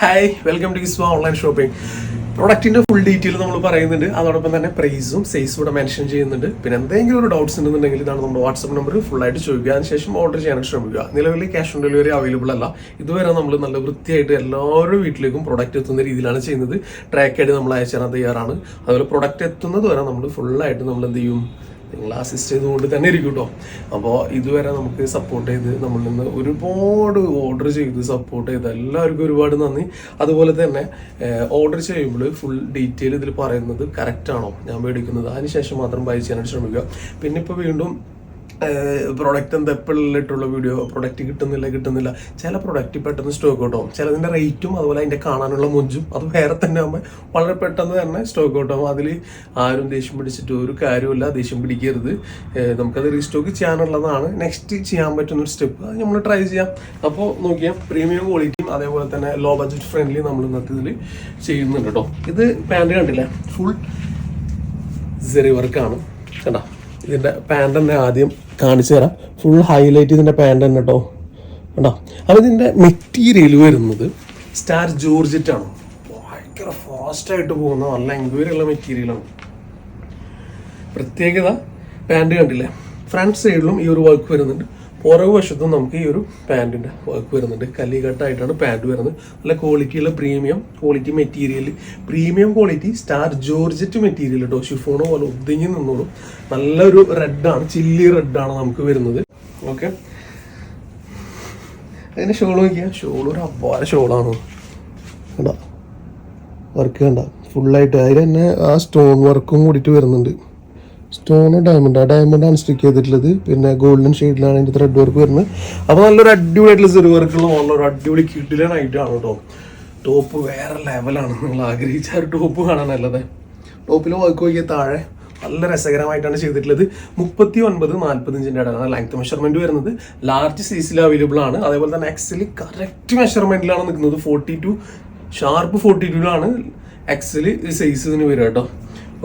Hi welcome to Kiswa online shopping പ്രൊഡക്റ്റിന്റെ full detail നമ്മൾ പറയുന്നുണ്ട്. അതോടൊപ്പം തന്നെ പ്രൈസും സൈസും കൂടെ മെൻഷൻ ചെയ്യുന്നുണ്ട്. പിന്നെ എന്തെങ്കിലും ഒരു ഡൗട്ട്സ് ഉണ്ടെന്നുണ്ടെങ്കിൽ ഇതാണ് നമ്മുടെ വാട്സ്ആപ്പ് നമ്പർ ഫുൾ ആയിട്ട് ചോദിക്കുക. അതിനുശേഷം ഓർഡർ ചെയ്യാൻ ശ്രമിക്കുക. നിലവിൽ ക്യാഷ് ഓൺ ഡെലിവറി അവൈലബിൾ അല്ല. ഇതുവരെ നമ്മൾ നല്ല വൃത്തിയായിട്ട് എല്ലാവരുടെ വീട്ടിലേക്കും പ്രൊഡക്റ്റ് എത്തുന്ന രീതിയിലാണ് ചെയ്യുന്നത്. ട്രാക്ക് ആയിട്ട് നമ്മൾ അയച്ചു തരാൻ തയ്യാറാണ്. അതുപോലെ പ്രൊഡക്റ്റ് എത്തുന്നത് വരെ നമ്മൾ ഫുള്ളായിട്ട് നമ്മൾ എന്ത് ചെയ്യും? നിങ്ങൾ അസിസ്റ്റ് ചെയ്തുകൊണ്ട് തന്നെ ഇരിക്കും കേട്ടോ അപ്പോൾ ഇതുവരെ നമുക്ക് സപ്പോർട്ട് ചെയ്ത് നമ്മളിൽ നിന്ന് ഒരുപാട് ഓർഡർ ചെയ്ത് സപ്പോർട്ട് ചെയ്ത് എല്ലാവർക്കും ഒരുപാട് നന്ദി. അതുപോലെ തന്നെ ഓർഡർ ചെയ്യുമ്പോൾ ഫുൾ ഡീറ്റെയിൽ ഇതിൽ പറയുന്നത് കറക്റ്റ് ആണോ? ഞാൻ മേടിക്കുന്നത്. അതിനുശേഷം മാത്രം ബൈ ചെയ്യാനായിട്ട് ശ്രമിക്കുക. പിന്നെ ഇപ്പോൾ വീണ്ടും പ്രൊഡക്റ്റ് എന്താ എപ്പോഴുള്ള വീഡിയോ പ്രൊഡക്റ്റ് കിട്ടുന്നില്ല കിട്ടുന്നില്ല. ചില പ്രൊഡക്റ്റ് പെട്ടെന്ന് സ്റ്റോക്ക് ഔട്ട് ആവും. ചിലതിന്റെ റേറ്റും അതുപോലെ അതിന്റെ കാണാനുള്ള മുഞ്ചും അത് വേറെ തന്നെ ആകുമ്പോൾ വളരെ പെട്ടെന്ന് തന്നെ സ്റ്റോക്ക് ഔട്ട് ആവും. അതിൽ ആരും ദേഷ്യം പിടിച്ചിട്ട് ഒരു കാര്യമില്ല ദേഷ്യം പിടിക്കരുത്. നമുക്കത് റീസ്റ്റോക്ക് ചെയ്യാനുള്ളതാണ്. നെക്സ്റ്റ് ചെയ്യാൻ പറ്റുന്ന ഒരു സ്റ്റെപ്പ് അത് നമ്മൾ ട്രൈ ചെയ്യാം. അപ്പോൾ നോക്കിയാൽ പ്രീമിയം ക്വാളിറ്റിയും അതേപോലെ തന്നെ ലോ ബഡ്ജറ്റ് ഫ്രണ്ട്ലി നമ്മൾ ഇന്നത്തെ ഇതിൽ ചെയ്യുന്നുണ്ട് കേട്ടോ ഇത് പാന്റ് കണ്ടില്ല? ഫുൾ സെറി വർക്കാണ് കണ്ടോ? ഇതിന്റെ പാന്റ് തന്നെ ആദ്യം കാണിച്ചു തരാം. ഫുൾ ഹൈലൈറ്റ് ഇതിന്റെ പാന്റ് തന്നെ കേട്ടോ കണ്ടോ? അപ്പോൾ ഇതിന്റെ മെറ്റീരിയൽ വരുന്നത് സ്റ്റാർ ജോർജറ്റ് ആണ്. ഭയങ്കര ഫാസ്റ്റായിട്ട് പോകുന്ന നല്ല എൻക്വയറി ഉള്ള മെറ്റീരിയലാണ് പ്രത്യേകത പാന്റ് കണ്ടില്ലേ? ഫ്രണ്ട് സൈഡിലും ഈ ഒരു വർക്ക് വരുന്നുണ്ട്. പുറകു വശത്തും നമുക്ക് ഈ ഒരു പാന്റിന്റെ വർക്ക് വരുന്നുണ്ട്. കല്ലികട്ടായിട്ടാണ് പാന്റ് വരുന്നത്. നല്ല ക്വാളിറ്റിയുള്ള premium quality material premium quality star georgette material കേട്ടോ ഷിഫോണോ പോലെ ഒതുങ്ങി നിന്നോളും. നല്ലൊരു റെഡാണ് ചില്ലി റെഡാണ് നമുക്ക് വരുന്നത്. ഓക്കെ അതിന് ഷോൾ നോക്കിയാൽ ഷോൾ ഒരു അപ്പാര ഷോളാണ് കണ്ടോ? വർക്ക് കണ്ട? ഫുള്ളായിട്ട് അതിൽ തന്നെ ആ സ്റ്റോൺ വർക്കും കൂടിയിട്ട് വരുന്നുണ്ട്. സ്റ്റോൺ ഡയമണ്ട് ആ. ഡയമണ്ടാണ് സ്റ്റിക്ക് ചെയ്തിട്ടുള്ളത്. പിന്നെ ഗോൾഡൻ ഷെയ്ഡിലാണ് അതിന്റെ ത്രെഡ് വർക്ക് വരുന്നത്. അപ്പോൾ നല്ലൊരു അടിപൊളിയായിട്ടുള്ള ചെറു വർക്കുള്ള നല്ലൊരു അടിപൊളി കിഡിലനായിട്ടാണ് കേട്ടോ. ടോപ്പ് വേറെ ലെവലാണ് നിങ്ങൾ ആഗ്രഹിച്ച ഒരു ടോപ്പ് കാണാനല്ലത് ടോപ്പിൽ വർക്ക് നോക്കിയ താഴെ നല്ല രസകരമായിട്ടാണ് ചെയ്തിട്ടുള്ളത്. മുപ്പത്തി ഒൻപത് നാൽപ്പത്തഞ്ചിന്റെ ഇടയിലാണ് ലെങ്ത് മെഷർമെന്റ് വരുന്നത്. ലാർജ് സൈസിൽ അവൈലബിൾ ആണ്. അതേപോലെ തന്നെ എക്സിൽ കറക്റ്റ് മെഷർമെന്റിലാണ് നിൽക്കുന്നത്. ഫോർട്ടി ടു ഷാർപ്പ് ഫോർട്ടി ടുവിലാണ് എക്സിൽ സൈസ് ഇതിന് വരിക കേട്ടോ.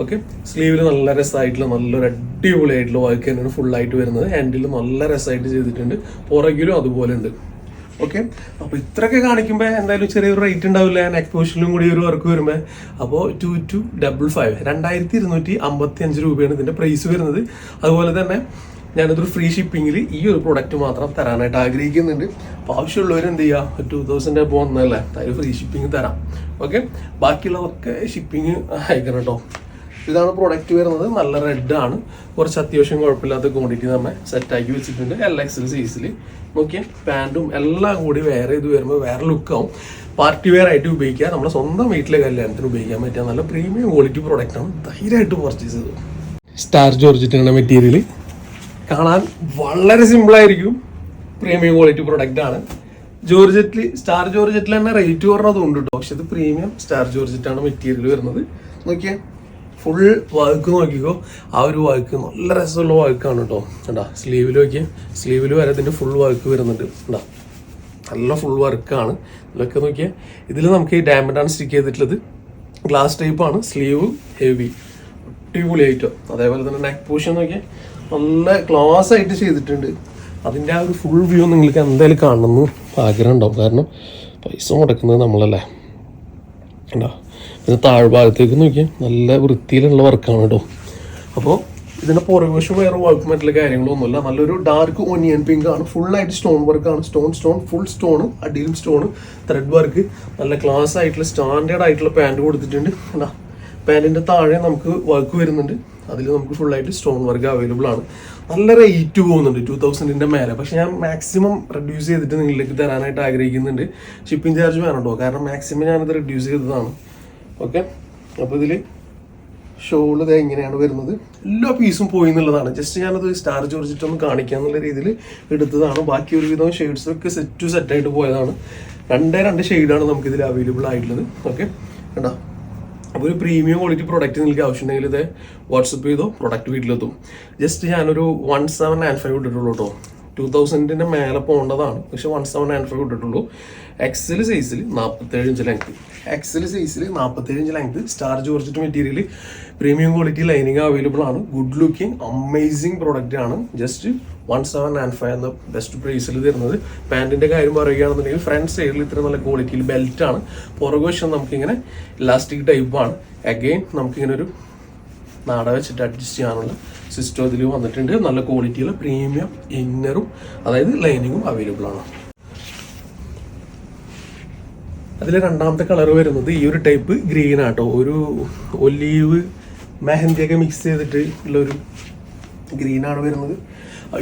ഓക്കെ സ്ലീവിൽ നല്ല രസമായിട്ടുള്ള നല്ലൊരു അടിപൊളിയായിട്ടുള്ള വർക്ക് തന്നെയാണ് ഫുള്ളായിട്ട് വരുന്നത്. ഹാൻഡിൽ നല്ല രസമായിട്ട് ചെയ്തിട്ടുണ്ട്. പുറകിലും അതുപോലെ ഉണ്ട് ഓക്കെ അപ്പോൾ ഇത്രയൊക്കെ കാണിക്കുമ്പോൾ എന്തായാലും ചെറിയൊരു റേറ്റ് ഉണ്ടാവില്ല. നെക്ക് പോഷനിലും കൂടി ഒരു വർക്ക് വരുമ്പോൾ അപ്പോൾ ടു ടു ഡബിൾ ഫൈവ് രണ്ടായിരത്തി ഇരുന്നൂറ്റി അമ്പത്തി അഞ്ച് രൂപയാണ് ഇതിന്റെ പ്രൈസ് വരുന്നത്. അതുപോലെ തന്നെ ഞാനിതൊരു ഫ്രീ ഷിപ്പിങ്ങിൽ ഈ ഒരു പ്രൊഡക്റ്റ് മാത്രം തരാനായിട്ട് ആഗ്രഹിക്കുന്നുണ്ട്. അപ്പോൾ ആവശ്യമുള്ളവർ എന്ത് ചെയ്യുക ടു തൗസൻഡ് അതിൽ ഫ്രീ ഷിപ്പിംഗ് തരാം. ഓക്കെ ബാക്കിയുള്ളവർക്ക് ഷിപ്പിംഗ് അയക്കണം കേട്ടോ ഇതാണ് പ്രൊഡക്റ്റ് വരുന്നത്. നല്ല റെഡ് ആണ്. കുറച്ച് അത്യാവശ്യം കുഴപ്പമില്ലാത്ത ക്വാണ്ടിറ്റി നമ്മൾ സെറ്റാക്കി വെച്ചിട്ടുണ്ട്. എൽ എക്സൽ സൈസിൽ നോക്കിയ പാന്റും എല്ലാം കൂടി വേറെ ഇത് വരുമ്പോൾ വേറെ ലുക്കാവും പാർട്ടി വെയർ ആയിട്ട് ഉപയോഗിക്കുക. നമ്മുടെ സ്വന്തം വീട്ടിലെ കല്യാണത്തിന് ഉപയോഗിക്കാൻ പറ്റിയ നല്ല പ്രീമിയം ക്വാളിറ്റി പ്രൊഡക്റ്റ് ആണ് ധൈര്യമായിട്ട് പർച്ചേസ് ചെയ്തു സ്റ്റാർ ജോർജിറ്റിന്റെ മെറ്റീരിയൽ കാണാൻ വളരെ സിമ്പിളായിരിക്കും പ്രീമിയം ക്വാളിറ്റി പ്രൊഡക്റ്റ് ആണ്. ജോർജറ്റിൽ സ്റ്റാർ ജോർജറ്റിൽ തന്നെ റേറ്റ് കുറഞ്ഞതുണ്ട് കേട്ടോ പക്ഷെ ഇത് പ്രീമിയം സ്റ്റാർ ജോർജറ്റാണ് മെറ്റീരിയൽ വരുന്നത്. നോക്കിയേ ഫുൾ വർക്ക് നോക്കിക്കോ. ആ ഒരു വർക്ക് നല്ല രസമുള്ള വർക്കാണ് കേട്ടോ കണ്ടാ സ്ലീവിൽ നോക്കി സ്ലീവിൽ വരെ ഇതിന്റെ ഫുൾ വർക്ക് വരുന്നുണ്ട്. കണ്ടാ നല്ല ഫുൾ വർക്കാണ് ഇതിലൊക്കെ നോക്കിയാൽ ഇതിൽ നമുക്ക് ഈ ഡയമണ്ടാണ് സ്റ്റിക്ക് ചെയ്തിട്ടുള്ളത്. ഗ്ലാസ് ടൈപ്പാണ് സ്ലീവ് ഹെവി അടിപൊളിയായിട്ടോ അതേപോലെ തന്നെ നെക്ക് പോഷൻ നോക്കിയാൽ നല്ല ക്ലാസ് ആയിട്ട് ചെയ്തിട്ടുണ്ട്. അതിന്റെ ആ ഒരു ഫുൾ വ്യൂ നിങ്ങൾക്ക് എന്തായാലും കാണണമെന്ന് ആഗ്രഹം ഉണ്ടാവും. കാരണം പൈസ മുടക്കുന്നത് നമ്മളല്ലേ. കണ്ടോ പിന്നെ താഴ്ഭാഗത്തേക്ക് നോക്കിയാൽ നല്ല വൃത്തിയിലുള്ള വർക്കാണ് കേട്ടോ. അപ്പോൾ ഇതിന്റെ പുറകുവശം വേറെ വർക്ക് മറ്റുള്ള കാര്യങ്ങളൊന്നുമില്ല നല്ലൊരു ഡാർക്ക് ഒനിയൻ പിങ്ക് ആണ്. ഫുള്ളായിട്ട് സ്റ്റോൺ വർക്കാണ് സ്റ്റോൺ സ്റ്റോൺ ഫുൾ സ്റ്റോൺ അടിയിലും സ്റ്റോൺ ത്രെഡ് വർക്ക് നല്ല ക്ലാസ് ആയിട്ടുള്ള സ്റ്റാൻഡേർഡ് ആയിട്ടുള്ള പാന്റ് കൊടുത്തിട്ടുണ്ട്. എന്താ പാന്റിന്റെ താഴെ നമുക്ക് വർക്ക് വരുന്നുണ്ട്. അതിൽ നമുക്ക് ഫുള്ളായിട്ട് സ്റ്റോൺ വർക്ക് അവൈലബിൾ ആണ്. നല്ല റേറ്റ് പോകുന്നുണ്ട് ടു തൗസൻഡിന്റെ മേലെ. പക്ഷേ ഞാൻ മാക്സിമം റെഡ്യൂസ് ചെയ്തിട്ട് നിങ്ങളിലേക്ക് തരാനായിട്ട് ആഗ്രഹിക്കുന്നുണ്ട്. ഷിപ്പിംഗ് ചാർജ് വേണം കേട്ടോ കാരണം മാക്സിമം ഞാനത് റെഡ്യൂസ് ചെയ്തതാണ്. ഓക്കെ? അപ്പോൾ ഇതിൽ ഷോൾ ഇതേ ഇങ്ങനെയാണ് വരുന്നത്. എല്ലാ പീസും പോയി എന്നുള്ളതാണ്. ജസ്റ്റ് ഞാനത് സ്റ്റാർ ചോദിച്ചിട്ടൊന്ന് കാണിക്കുക എന്നുള്ള രീതിയിൽ എടുത്തതാണ്. ബാക്കി ഒരുവിധം ഷെയ്ഡ്സ് ഒക്കെ സെറ്റ് ടു സെറ്റ് ആയിട്ട് പോയതാണ്. രണ്ടേ രണ്ട് ഷെയ്ഡാണ് നമുക്ക് ഇതിൽ അവൈലബിൾ ആയിട്ടുള്ളത്. ഓക്കെ? കണ്ടോ? അപ്പോൾ ഒരു പ്രീമിയം ക്വാളിറ്റി പ്രൊഡക്റ്റ് നിങ്ങൾക്ക് ആവശ്യമുണ്ടെങ്കിൽ ഇത് വാട്സപ്പ് ചെയ്തോ പ്രൊഡക്റ്റ് വീട്ടിലെത്തും. ജസ്റ്റ് ഞാനൊരു വൺ സെവൻ നയൻ ഫൈവ് ഇട്ടിട്ടുള്ളൂ കേട്ടോ ടു തൗസൻഡിന്റെ മേലെ പോകേണ്ടതാണ്. പക്ഷേ വൺ സെവൻ നയൻ ഫൈവ് ഇട്ടിട്ടുള്ളൂ. എക്സൽ സൈസിൽ നാൽപ്പത്തേഴ് ഇഞ്ച് ലെങ്ത് എക്സൽ സൈസിൽ നാൽപ്പത്തേഴ് inch length star georgette material premium quality lining available ആണ്. ഗുഡ് ലുക്കിംഗ് അമേസിംഗ് പ്രോഡക്റ്റ് ആണ്. Just one seven nine five എന്ന ബെസ്റ്റ് പ്രൈസിൽ തരുന്നത്. പാന്റിന്റെ കാര്യം പറയുകയാണെന്നുണ്ടെങ്കിൽ ഫ്രണ്ട് സൈഡിൽ ഇത്ര നല്ല ക്വാളിറ്റിയിൽ ബെൽറ്റാണ് പുറകുവശം നമുക്കിങ്ങനെ ഇലാസ്റ്റിക് ടൈപ്പാണ് അഗെയിൻ നമുക്കിങ്ങനെ ഒരു നാട വെച്ചിട്ട് അഡ്ജസ്റ്റ് ചെയ്യാനുള്ള സിസ്റ്റം അതിൽ വന്നിട്ടുണ്ട്. നല്ല ക്വാളിറ്റിയുള്ള പ്രീമിയം ഇന്നറും അതായത് ലൈനിങ്ങും അവൈലബിൾ ആണ്. അതിലെ രണ്ടാമത്തെ കളർ വരുന്നത് ഈ ഒരു ടൈപ്പ് ഗ്രീൻ ആട്ടോ. ഒരു ഒലീവ് മെഹന്തിയൊക്കെ മിക്സ് ചെയ്തിട്ട് ഉള്ള ഒരു ഗ്രീൻ ആണ് വരുന്നത്.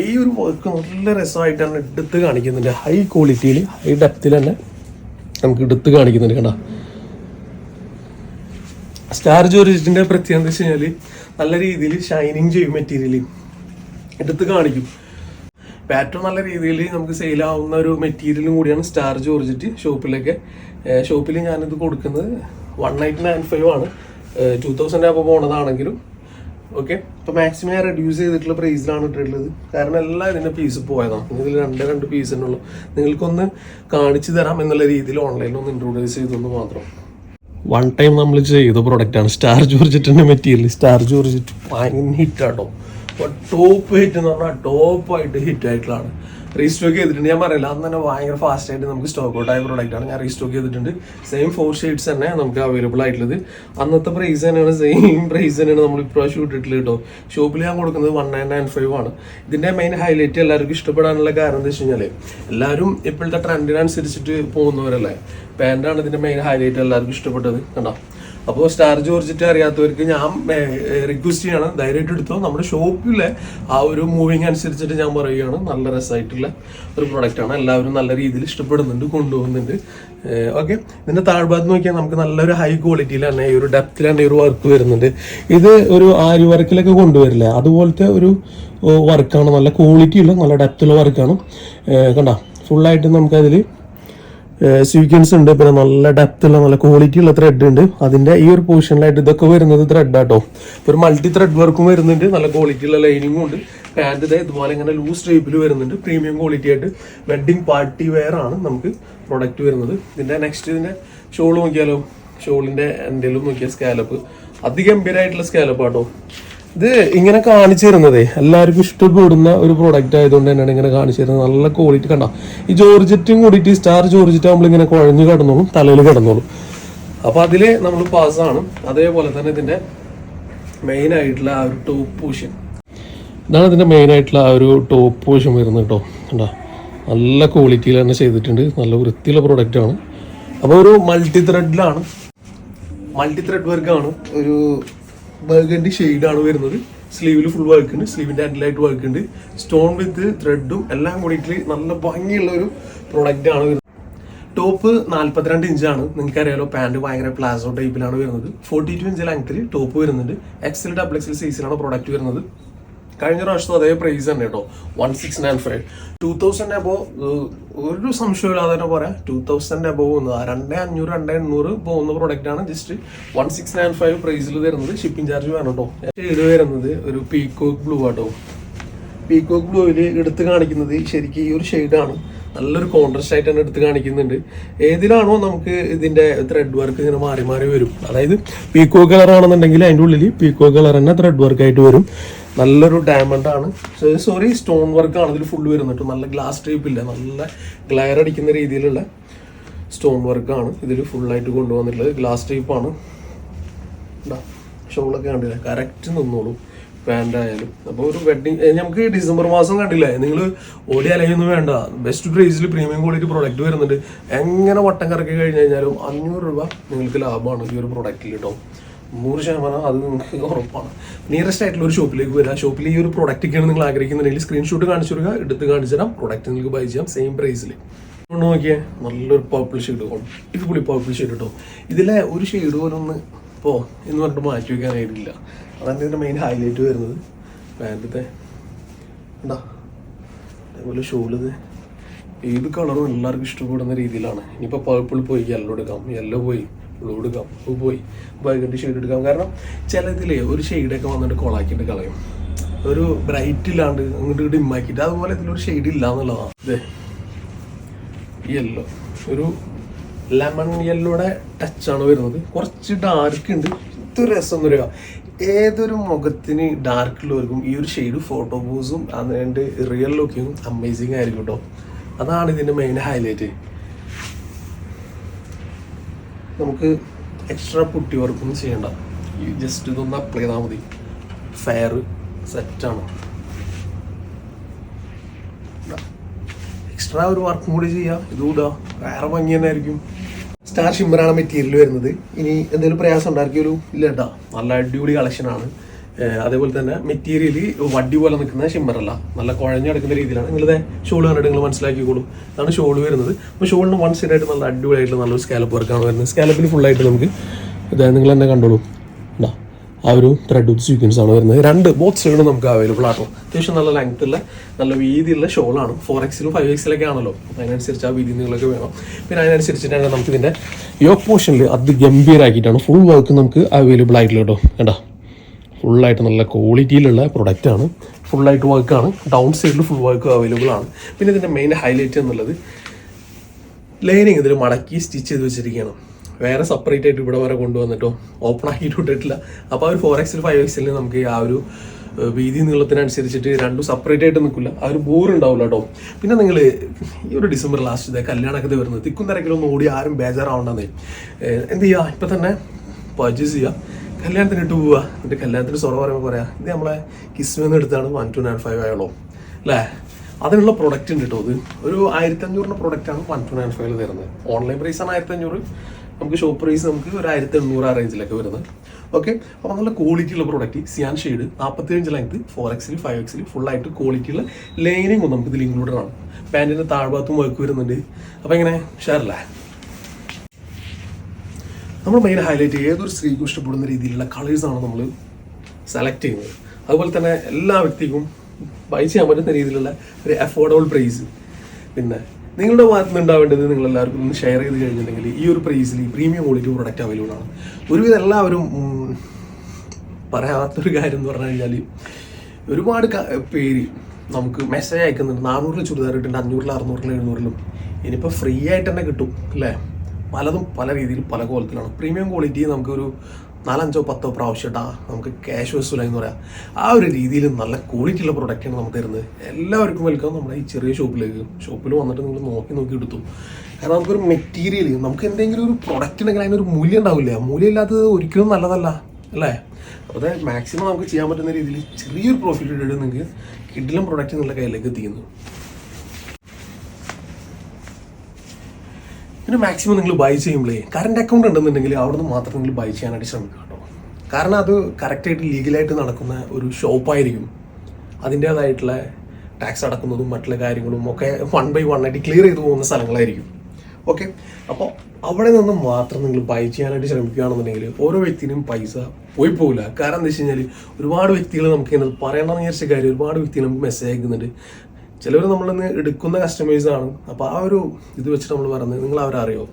ഈ ഒരു വർക്ക് നല്ല രസമായിട്ടാണ് എടുത്ത് കാണിക്കുന്നുണ്ട്. ഹൈ ക്വാളിറ്റിയിൽ ഹൈ ഡെപ്തിൽ തന്നെ നമുക്ക് എടുത്ത് കാണിക്കുന്നുണ്ട് കണ്ട. സ്റ്റാർ ജോർജിന്റെ പ്രത്യേകത എന്താ വെച്ച് കഴിഞ്ഞാൽ നല്ല രീതിയിൽ ഷൈനിങ് ചെയ്യും മെറ്റീരിയൽ എടുത്ത് കാണിക്കും. പാറ്റേൺ നല്ല രീതിയിൽ നമുക്ക് സെയിലാവുന്ന ഒരു മെറ്റീരിയലും കൂടിയാണ് സ്റ്റാർ ജോർജിറ്റ് ഷോപ്പിലൊക്കെ ഷോപ്പിൽ ഞാനിത് കൊടുക്കുന്നത് വൺ നയന്റി നയൻ ഫൈവ് ആണ്. ടു തൗസൻഡ് അപ്പോൾ പോണതാണെങ്കിലും. ഓക്കെ അപ്പോൾ മാക്സിമം ഞാൻ റെഡ്യൂസ് ചെയ്തിട്ടുള്ള പ്രൈസിലാണ് ഇട്ടിട്ടുള്ളത്. കാരണം എല്ലാം ഇതിന്റെ പീസ് പോയതാണ് ഇതിൽ രണ്ട് രണ്ട് പീസ് തന്നെ ഉള്ളൂ. നിങ്ങൾക്കൊന്ന് കാണിച്ചു തരാം എന്നുള്ള രീതിയിൽ ഓൺലൈനിൽ ഒന്ന് ഇൻട്രോഡ്യൂസ് ചെയ്തൊന്ന് മാത്രം. വൺ ടൈം നമ്മൾ ചെയ്ത പ്രൊഡക്റ്റാണ് സ്റ്റാർ ജോർജറ്റിന്റെ മെറ്റീരിയൽ സ്റ്റാർ ജോർജിറ്റ് ഭയങ്കര ഹിറ്റാട്ടോ ടോപ്പ് ഹിറ്റ് എന്ന് പറഞ്ഞാൽ ടോപ്പായിട്ട് ഹിറ്റ് ആയിട്ടുള്ളതാണ്. റീസ്റ്റോക്ക് ചെയ്തിട്ടുണ്ട്. ഞാൻ പറയില്ല അന്ന് തന്നെ ഭയങ്കര ഫാസ്റ്റ് ആയിട്ട് നമുക്ക് സ്റ്റോക്ക് ഔട്ട് ആയ പ്രോഡക്റ്റ് ആണ്. ഞാൻ റീസ്റ്റോക്ക് ചെയ്തിട്ടുണ്ട്. സെയിം ഫോർ ഷെയ്ഡ്സ് തന്നെ നമുക്ക് അവൈലബിൾ ആയിട്ടുള്ളത്. അന്നത്തെ പ്രൈസ് തന്നെയാണ് സെയിം പ്രൈസ് തന്നെയാണ് നമ്മൾ ഇപ്രാവശ്യം ഇട്ടിട്ടുള്ളത് കേട്ടോ ഷോപ്പിൽ ഞാൻ കൊടുക്കുന്നത് വൺ നയൻ നയൻ ഫൈവ് ആണ്. ഇതിന്റെ മെയിൻ ഹൈലൈറ്റ് എല്ലാവർക്കും ഇഷ്ടപ്പെടാനുള്ള കാരണം എന്താ വെച്ച് കഴിഞ്ഞാൽ എല്ലാവരും ഇപ്പോഴത്തെ ട്രെൻഡിനനുസരിച്ചിട്ട് പോകുന്നവരല്ലേ? പാന്റാണ് ഇതിന്റെ മെയിൻ ഹൈലൈറ്റ് എല്ലാവർക്കും ഇഷ്ടപ്പെട്ടത്. കണ്ടോ? അപ്പോൾ സ്റ്റാർ ജോർജിറ്റ് അറിയാത്തവർക്ക് ഞാൻ റിക്വസ്റ്റ് ചെയ്യണം. ധൈര്യമായിട്ട് എടുത്തോ. നമ്മുടെ ഷോപ്പിലെ ആ ഒരു മൂവിങ് അനുസരിച്ചിട്ട് ഞാൻ പറയുകയാണ്. നല്ല രസമായിട്ടുള്ള ഒരു പ്രൊഡക്റ്റാണ് എല്ലാവരും നല്ല രീതിയിൽ ഇഷ്ടപ്പെടുന്നുണ്ട് കൊണ്ടുപോകുന്നുണ്ട്. ഓക്കെ ഇതിന്റെ താഴ്ഭാഗത്ത് നോക്കിയാൽ നമുക്ക് നല്ലൊരു ഹൈ ക്വാളിറ്റിയിൽ തന്നെ ഈ ഒരു ഡെപ്തിൽ തന്നെ ഒരു വർക്ക് വരുന്നുണ്ട്. ഇത് ഒരു ആരി വർക്കിലൊക്കെ കൊണ്ടുവരില്ലേ? അതുപോലത്തെ ഒരു വർക്കാണ് നല്ല ക്വാളിറ്റിയുള്ള നല്ല ഡെപ്തുള്ള വർക്കാണ് കണ്ട? ഫുള്ളായിട്ട് നമുക്കതിൽ സ്വീക്വൻസ് ഉണ്ട്. പിന്നെ നല്ല ഡെപ്ത് ഉള്ള നല്ല ക്വാളിറ്റി ഉള്ള ത്രെഡ് ഉണ്ട്. അതിന്റെ ഈ ഒരു പൊസിഷനിലായിട്ട് ഇതൊക്കെ വരുന്നത് ത്രെഡ് ആട്ടോ. ഒരു മൾട്ടി ത്രെഡ് വർക്കും വരുന്നുണ്ട്. നല്ല ക്വാളിറ്റി ഉള്ള ലൈനിങ്ങും ഉണ്ട്. പാന്റ് ഇതേ ഇതുപോലെ ഇങ്ങനെ ലൂസ് ടൈപ്പിൽ വരുന്നുണ്ട്. പ്രീമിയം ക്വാളിറ്റി ആയിട്ട് വെഡിങ് പാർട്ടി വെയർ ആണ് നമുക്ക് പ്രൊഡക്റ്റ് വരുന്നത്. ഇതിന്റെ നെക്സ്റ്റ് ഇതിന്റെ ഷോൾ നോക്കിയാലോ? ഷോളിന്റെ എന്തെങ്കിലും നോക്കിയാൽ സ്കാലപ്പ് അതിഗംഭീരമായിട്ടുള്ള സ്കാലപ്പ് ആട്ടോ. ഇത് ഇങ്ങനെ കാണിച്ചു തരുന്നതേ. എല്ലാവർക്കും ഇഷ്ടപ്പെടുന്ന ഒരു പ്രോഡക്റ്റ് ആയതുകൊണ്ട് തന്നെയാണ് ഇങ്ങനെ കാണിച്ചു തരുന്നത്. നല്ല ക്വാളിറ്റി കണ്ട? ഈ ജോർജറ്റും കൂടിയിട്ട് സ്റ്റാർ ജോർജറ്റ് നമ്മളിങ്ങനെ കുഴഞ്ഞു കിടന്നോളും തലയിൽ കിടന്നോളും. അപ്പൊ അതിൽ നമ്മൾ പാസ് ആണ്. അതേപോലെ തന്നെ ഇതിന്റെ മെയിൻ ആയിട്ടുള്ള ആ ഒരു ടോപ്പ് പോഷൻ ഇതാണ് ഇതിന്റെ മെയിൻ ആയിട്ടുള്ള ആ ഒരു ടോപ്പ് പോഷൻ വരുന്നത് കേട്ടോ. കണ്ടോ? നല്ല ക്വാളിറ്റിയിൽ തന്നെ ചെയ്തിട്ടുണ്ട്. നല്ല വൃത്തിയുള്ള പ്രോഡക്റ്റ് ആണ്. അപ്പോൾ ഒരു മൾട്ടി ത്രെഡിലാണ് മൾട്ടി ത്രെഡ് വർക്ക് ആണ്. ഒരു ബർഗണ്ടി ആണ് വരുന്നത്. സ്ലീവിൽ ഫുൾ വർക്ക് ഉണ്ട് സ്ലീവിന്റെ ഹാൻഡിലായിട്ട് വർക്ക് ഉണ്ട്. സ്റ്റോൺ വിത്ത് ത്രെഡും എല്ലാം കൂടിയിട്ട് നല്ല ഭംഗിയുള്ള ഒരു പ്രൊഡക്റ്റ് ആണ് വരുന്നത്. ടോപ്പ് നാല്പത്തിരണ്ട് ഇഞ്ചാണ് നിങ്ങൾക്ക് അറിയാലോ പാന്റ് ഭയങ്കര പ്ലാസോ ടൈപ്പിലാണ് വരുന്നത്. ഫോർട്ടി ടു ഇഞ്ച് ലെങ്ത്തിൽ ടോപ്പ് വരുന്നുണ്ട്. എക്സൽ ഡബിൾ എക്സൽ സൈസിലാണ് പ്രൊഡക്റ്റ് വരുന്നത്. കഴിഞ്ഞ പ്രാവശ്യം അതേ പ്രൈസ് തന്നെ കേട്ടോ one six nine five two thousand above ഒരു സംശയമില്ലാതെ തന്നെ പറയാം. ടൂ തൗസൻഡ് അബോ പോകുന്നത് രണ്ടേ അഞ്ഞൂറ് രണ്ടേ എണ്ണൂറ് പോകുന്ന പ്രൊഡക്റ്റ് ആണ് just one six nine five പ്രൈസിൽ തരുന്നത്. ഷിപ്പിംഗ് ചാർജ് വേണം കേട്ടോ ഷെയ്ഡ് വരുന്നത് ഒരു പീക്കോക്ക് ബ്ലൂ ആട്ടോ പീക്കോക്ക് ബ്ലൂവിൽ എടുത്ത് കാണിക്കുന്നത് ശരിക്കും ഈ ഒരു ഷെയ്ഡാണ് നല്ലൊരു കോൺട്രസ്റ്റ് ആയിട്ട് തന്നെ എടുത്ത് കാണിക്കുന്നുണ്ട്. ഏതിലാണോ നമുക്ക് ഇതിന്റെ ത്രെഡ് വർക്ക് ഇങ്ങനെ മാറി മാറി വരും. അതായത് പീക്കോ കളർ ആണെന്നുണ്ടെങ്കിൽ അതിന്റെ ഉള്ളിൽ പീക്കോ കളർ തന്നെ ത്രെഡ് വർക്ക് ആയിട്ട് വരും. നല്ലൊരു ഡയമണ്ട് ആണ്. സോറി സ്റ്റോൺ വർക്ക് ആണ് ഇതിൽ ഫുള്ള് വരുന്നുണ്ട് നല്ല ഗ്ലാസ് ടൈപ്പ് ഇല്ല. നല്ല ഗ്ലയർ അടിക്കുന്ന രീതിയിലുള്ള സ്റ്റോൺ വർക്ക് ആണ് ഇതിൽ ഫുള്ളായിട്ട് കൊണ്ടുവന്നിട്ടുള്ളത്. ഗ്ലാസ് ടൈപ്പ് ആണ്. ഷോളൊക്കെ കണ്ടില്ല? കറക്റ്റ് നിന്നോളൂ പാന്റ് ആയാലും. അപ്പോൾ ഒരു വെഡിങ് നമുക്ക് ഡിസംബർ മാസം കണ്ടില്ലേ? നിങ്ങൾ ഓടി അലയൊന്നും വേണ്ട. ബെസ്റ്റ് പ്രൈസിൽ പ്രീമിയം ക്വാളിറ്റി പ്രൊഡക്റ്റ് വരുന്നുണ്ട്. എങ്ങനെ വട്ടം കറക്കി കഴിഞ്ഞ് കഴിഞ്ഞാലും അഞ്ഞൂറ് രൂപ നിങ്ങൾക്ക് ലാഭമാണ് ഈ ഒരു പ്രൊഡക്റ്റിൽ കേട്ടോ നൂറ് ശതമാനം അത് നിങ്ങൾക്ക് ഉറപ്പാണ്. നിയറസ്റ്റ് ആയിട്ടുള്ള ഒരു ഷോപ്പിലേക്ക് വരാം. ഷോപ്പിൽ ഈ ഒരു പ്രൊഡക്റ്റൊക്കെയാണ് നിങ്ങൾ ആഗ്രഹിക്കുന്നുണ്ടെങ്കിൽ സ്ക്രീൻഷോട്ട് കാണിച്ചു കൊടുക്കുക എടുത്ത് കാണിച്ചു തരാം. പ്രൊഡക്റ്റ് നിങ്ങൾക്ക് ബൈ ചെയ്യാം സെയിം പ്രൈസിൽ കൊണ്ട് നോക്കിയേ നല്ലൊരു പർപ്പിൾ ഷെയ്ഡ് അടിപൊളി പർപ്പിൾ ഷെയ്ഡ് കേട്ടോ ഇതിലെ ഒരു ഷെയ്ഡ് പോലും ഒന്ന് ഇപ്പോൾ എന്ന് പറഞ്ഞിട്ട് മാറ്റി വയ്ക്കാനായിട്ടില്ല അതാണ് ഇതിന്റെ മെയിൻ ഹൈലൈറ്റ് വരുന്നത്. പാന്റത്തെ എന്താ അതേപോലെ ഷോളിത് ഏത് കളറും എല്ലാവർക്കും ഇഷ്ടപ്പെടുന്ന രീതിയിലാണ്. ഇനിയിപ്പോൾ പർപ്പിൾ പോയി യെല്ലോ എടുക്കാം. യെല്ലോ പോയി. ബ്ലൂ എടുക്കാം ബ്ലൂ പോയി ബൈഗണ്ടി ഷെയ്ഡ് എടുക്കാം. കാരണം ചിലതിൽ ഒരു ഷെയ്ഡൊക്കെ വന്നിട്ട് കൊളാക്കിയിട്ട് കളയും. ഒരു ബ്രൈറ്റ് അങ്ങോട്ട് ഇമ്മാക്കിയിട്ട് അതുപോലെ ഇതിലൊരു ഷെയ്ഡ് ഇല്ല എന്നുള്ളതാണ് ഇതേ യെല്ലോ ഒരു ലെമൺ യെല്ലോടെ ടച്ചാണ് വരുന്നത്. കുറച്ച് ഡാർക്ക് ഉണ്ട്. ഇത്ര രസം എന്ന് പറയുക ഏതൊരു മുഖത്തിന് ഡാർക്ക് ഉള്ളവർക്കും ഈ ഒരു ഷെയ്ഡ് ഫോട്ടോ പോസും അതിന്റെ റിയൽ ലുക്കിങ്ങും അമേസിങ് ആയിരിക്കും കേട്ടോ അതാണ് ഇതിന്റെ മെയിൻ ഹൈലൈറ്റ് നമുക്ക് എക്സ്ട്രാ പുട്ടി വർക്കൊന്നും ചെയ്യണ്ട. ജസ്റ്റ് ഇതൊന്ന് അപ്ലൈ ചെയ്താൽ മതി. ഫെയർ സെറ്റാണ് എക്സ്ട്രാ ഒരു വർക്കും കൂടി ചെയ്യാം. ഇത് ഇടുക വേറെ ഭംഗി തന്നെ ആയിരിക്കും. സ്റ്റാർ ഷിമ്മറാണ് മെറ്റീരിയൽ വരുന്നത്. ഇനി എന്തെങ്കിലും പ്രയാസം ഉണ്ടാക്കിയൊരു ഇല്ല കേട്ടോ നല്ല അടിപൊളി കളക്ഷനാണ് അതേപോലെ തന്നെ മെറ്റീരിയൽ വടി പോലെ നിൽക്കുന്ന ഷിമ്മറല്ല നല്ല കുഴഞ്ഞെടുക്കുന്ന രീതിയിലാണ്. നിങ്ങളുടെ ഷോൾ കണ്ടിട്ട് നിങ്ങൾ മനസ്സിലാക്കിക്കോളൂ. അതാണ് ഷോൾ വരുന്നത്. അപ്പോൾ ഷോളിന് വൺ സൈഡ് ആയിട്ട് നല്ല അടിപൊളിയായിട്ടുള്ള നല്ലൊരു സ്കാലപ്പ് വർക്കാണ് വരുന്നത്. സ്കാലപ്പിന് ഫുള്ളായിട്ട് നമുക്ക് ഇതായത് നിങ്ങൾ തന്നെ കണ്ടോളൂ. ഉണ്ടാ ആ ഒരു ത്രെഡ് വിത്ത് സീക്വൻസ് ആണ് വരുന്നത്. രണ്ട് ബോത്ത് സൈഡും നമുക്ക് അവൈലബിൾ ആട്ടോ. അത്യാവശ്യം നല്ല ലെങ്ത്ത് ഉള്ള നല്ല വീതിയുള്ള ഷോളാണ് ഫോർ എക്സിലും ഫൈവ് എക്സിലൊക്കെ ആണല്ലോ. അതിനനുസരിച്ച് ആ വീതി നിങ്ങളൊക്കെ വേണം. പിന്നെ അതിനനുസരിച്ചിട്ടാണ് നമുക്ക് ഇതിന്റെ യോക്ക് പോർഷനിൽ അത് ഗംഭീരമാക്കിയിട്ടാണ് ഫുൾ വർക്ക് നമുക്ക് അവൈലബിൾ ആയിട്ടുള്ള കേട്ടോ. കേട്ടോ ഫുള്ളായിട്ട് നല്ല ക്വാളിറ്റിയിലുള്ള പ്രൊഡക്റ്റാണ് ഫുള്ളായിട്ട് വർക്കാണ് ഡൗൺ സൈഡിൽ ഫുൾ വർക്ക് അവൈലബിൾ ആണ്. പിന്നെ ഇതിന്റെ മെയിൻ ഹൈലൈറ്റ് എന്നുള്ളത് ലൈനിങ് ഇതിൽ മടക്കി സ്റ്റിച്ച് ചെയ്ത് വെച്ചിരിക്കുകയാണ്. വേറെ സെപ്പറേറ്റ് ആയിട്ട് ഇവിടെ വരെ കൊണ്ടുവന്നിട്ടോ ഓപ്പൺ ആക്കിയിട്ട് വിട്ടിട്ടില്ല അപ്പോൾ ആ ഒരു ഫോർ എക്സിൽ ഫൈവ് എക്സിൽ നമുക്ക് ആ ഒരു വീതി നീളത്തിനനുസരിച്ചിട്ട് രണ്ടും സെപ്പറേറ്റ് ആയിട്ട് നിൽക്കില്ല. ആ ഒരു ബോർ ഉണ്ടാവില്ല കേട്ടോ പിന്നെ നിങ്ങൾ ഈ ഒരു ഡിസംബർ ലാസ്റ്റ് ഇതേ കല്യാണമൊക്കെ വരുന്നത് തിക്കും തിരക്കിലൊന്നും ഓടി ആരും ബേജാറാവണ്ടെന്നേ. എന്ത് ചെയ്യുക ഇപ്പം തന്നെ പർച്ചേസ് ചെയ്യുക കല്യാണത്തിന് ഇട്ട് പോവുക എന്നിട്ട് കല്യാണത്തിന് സ്വറ പറയുമ്പോൾ പറയാം ഇത് നമ്മളെ കിസ്മെന്ന് എടുത്താണ് വൺ ടു നയൻ ഫൈവ് ആയുള്ളൂ. അല്ലേ അതിനുള്ള പ്രൊഡക്റ്റ് ഉണ്ട് കേട്ടോ ഇത്. ഒരു ആയിരത്തി അഞ്ഞൂറിന്റെ പ്രൊഡക്റ്റാണ് വൺ ടു നയൻ ഫൈവിൽ തരുന്നത്. ഓൺലൈൻ പ്രൈസ് ആണ് ആയിരത്തി അഞ്ഞൂറ് നമുക്ക് ഷോപ്പ് പ്രൈസ് നമുക്ക് ഒരു ആയിരത്തി എണ്ണൂറ് ആ റേഞ്ചിലൊക്കെ വരുന്നത്. ഓക്കെ അപ്പോൾ നല്ല ക്വാളിറ്റി ഉള്ള പ്രൊഡക്റ്റ് സിയാൻ ഷെയ്ഡ് നാൽപ്പത്തിയഞ്ച് ലെങ്ത് ഫോർ എക്സിൽ ഫൈവ് എക്സിൽ ഫുൾ ആയിട്ട് ക്വാളിറ്റി ഉള്ള ലൈനിങ്ങും നമുക്ക് ഇതിൽ ഇൻക്ലൂഡഡ് ആണ് പാന്റിന്റെ താഴ്ഭാഗത്തും വർക്ക് വരുന്നുണ്ട്. അപ്പോൾ എങ്ങനെ? ഷെയറല്ലേ നമ്മൾ മെയിൻ ഹൈലൈറ്റ് ഏതൊരു സ്ത്രീക്കും ഇഷ്ടപ്പെടുന്ന രീതിയിലുള്ള കളേഴ്സാണ് നമ്മൾ സെലക്ട് ചെയ്യുന്നത്. അതുപോലെ തന്നെ എല്ലാ വ്യക്തിക്കും ബൈ ചെയ്യാൻ പറ്റുന്ന രീതിയിലുള്ള ഒരു അഫോർഡബിൾ പ്രൈസ് പിന്നെ നിങ്ങളുടെ ഭാഗത്ത് ഉണ്ടാവേണ്ടത് നിങ്ങൾ എല്ലാവർക്കും ഒന്ന് ഷെയർ ചെയ്ത് കഴിഞ്ഞിട്ടുണ്ടെങ്കിൽ ഈ ഒരു പ്രൈസിൽ ഈ പ്രീമിയം ക്വാളിറ്റി പ്രൊഡക്റ്റ് അവൈലബിൾ ആണ്. ഒരുവിധം എല്ലാവരും പറയാത്തൊരു കാര്യം എന്ന് പറഞ്ഞു കഴിഞ്ഞാൽ ഒരുപാട് പേര് നമുക്ക് മെസ്സേജ് അയക്കുന്നുണ്ട്. നാനൂറിൽ ചുരിദാർ കിട്ടുന്നുണ്ട് അഞ്ഞൂറിൽ അറുന്നൂറിലും എഴുന്നൂറിലും. ഇനിയിപ്പോൾ ഫ്രീ ആയിട്ട് തന്നെ കിട്ടും അല്ലേ? പലതും പല രീതിയിൽ പല കോലത്തിലാണ് പ്രീമിയം ക്വാളിറ്റി നമുക്കൊരു നാലഞ്ചോ പത്തോ പ്രാവശ്യം ഇട്ടാ നമുക്ക് ക്യാഷ് വസൂല എന്ന് പറയാം. ആ ഒരു രീതിയിൽ നല്ല ക്വാളിറ്റി ഉള്ള പ്രൊഡക്റ്റാണ് നമുക്ക് തരുന്നത്. എല്ലാവർക്കും വെൽക്കം നമ്മുടെ ഈ ചെറിയ ഷോപ്പിലേക്ക് ഷോപ്പിൽ വന്നിട്ട് നിങ്ങൾ നോക്കി നോക്കി എടുത്തു. കാരണം നമുക്കൊരു മെറ്റീരിയൽ നമുക്ക് എന്തെങ്കിലും ഒരു പ്രൊഡക്റ്റ് ഉണ്ടെങ്കിൽ അതിനൊരു മൂല്യം ഉണ്ടാവില്ല? മൂല്യം ഇല്ലാത്തത് ഒരിക്കലും നല്ലതല്ല അല്ലേ? അപ്പോൾ മാക്സിമം നമുക്ക് ചെയ്യാൻ പറ്റുന്ന രീതിയിൽ ചെറിയൊരു പ്രോഫിറ്റ് ഇട്ടിട്ട് നിങ്ങൾക്ക് കിഡിലും പ്രൊഡക്റ്റ് നിങ്ങളുടെ കയ്യിലേക്ക് എത്തിക്കുന്നു. പിന്നെ മാക്സിമം നിങ്ങൾ ബൈ ചെയ്യുമ്പോഴേ കറണ്ട് അക്കൗണ്ട് ഉണ്ടെന്നുണ്ടെങ്കിൽ അവിടെ നിന്ന് മാത്രം നിങ്ങൾ ബൈ ചെയ്യാനായിട്ട് ശ്രമിക്കുക കേട്ടോ. കാരണം അത് കറക്റ്റായിട്ട് ലീഗലായിട്ട് നടക്കുന്ന ഒരു ഷോപ്പായിരിക്കും അതിന്റേതായിട്ടുള്ള ടാക്സ് അടക്കുന്നതും മറ്റുള്ള കാര്യങ്ങളും ഒക്കെ വൺ ബൈ വൺ ആയിട്ട് ക്ലിയർ ചെയ്തു പോകുന്ന സ്ഥലങ്ങളായിരിക്കും. ഓക്കെ അപ്പോൾ അവിടെ നിന്ന് മാത്രം നിങ്ങൾ ബൈ ചെയ്യാനായിട്ട് ശ്രമിക്കുകയാണെന്നുണ്ടെങ്കിൽ ഓരോ വ്യക്തിനും പൈസ പോയി പോകില്ല കാരണം എന്താ വെച്ച് കഴിഞ്ഞാൽ ഒരുപാട് വ്യക്തികൾ നമുക്ക് ഇങ്ങനെ പറയണമെന്ന് വിചാരിച്ച കാര്യം ഒരുപാട് വ്യക്തികൾ നമുക്ക് മെസ്സേജ് അയക്കുന്നുണ്ട്. ചിലവർ നമ്മളിന്ന് എടുക്കുന്ന കസ്റ്റമേഴ്സ് ആണ്. അപ്പോൾ ആ ഒരു ഇത് വെച്ചിട്ട് നമ്മൾ പറയുന്നത് നിങ്ങൾ അവരറിയോ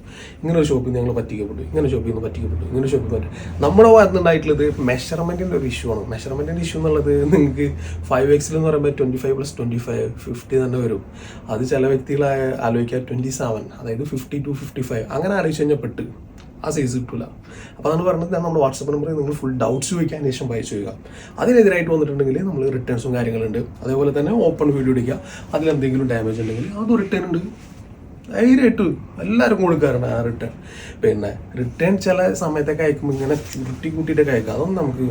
ഇങ്ങനെ ഒരു ഷോപ്പിൽ ഞങ്ങൾ പറ്റിക്കപ്പെട്ടു ഇങ്ങനെ ഷോപ്പിൽ നിന്ന് പറ്റിക്കപ്പെട്ടു ഇങ്ങനെ ഷോപ്പിൽ നിന്ന് നമ്മുടെ ഭാഗത്തുനിന്നുണ്ടായിട്ടുള്ളത് മെഷർമെന്റിന്റെ ഒരു ഇഷ്യൂ ആണ്. മെഷർമെന്റിന്റെ ഇഷ്യൂ എന്നുള്ളത് നിങ്ങൾക്ക് ഫൈവ് എക്സിൽ എന്ന് പറയുമ്പോൾ twenty five plus twenty five fifty തന്നെ വരും. അത് ചില വ്യക്തികളായ ആലോചിക്കുക ട്വന്റി സെവൻ അതായത് ഫിഫ്റ്റി ടു ഫിഫ്റ്റി ഫൈവ് അങ്ങനെ ആലോചിച്ച് കഴിഞ്ഞാൽ പെട്ട്. ആ സൈസ് കിട്ടില്ല അപ്പോൾ അതാണ് പറഞ്ഞത് നമ്മുടെ വാട്സപ്പ് നമ്പറിൽ നിങ്ങൾ ഫുൾ ഡൗട്ട്സ് ചോദിക്കാൻ ശേഷം ബൈ ചെയ്യുക അതിനെതിരായിട്ട് വന്നിട്ടുണ്ടെങ്കിൽ നമ്മൾ റിട്ടേൺസും കാര്യങ്ങളുണ്ട് അതേപോലെ തന്നെ ഓപ്പൺ വീഡിയോ എടുക്കുക അതിലെന്തെങ്കിലും ഡാമേജ് ഉണ്ടെങ്കിൽ അതും റിട്ടേൺ ഉണ്ട്. ധൈര്യമായിട്ട് എല്ലാവർക്കും കൊടുക്കാറുണ്ട് ആ റിട്ടേൺ പിന്നെ റിട്ടേൺ ചില സമയത്തൊക്കെ അയക്കുമ്പോൾ ഇങ്ങനെ കുട്ടി കൂട്ടിയിട്ടൊക്കെ അയക്കുക അതൊന്നും നമുക്ക്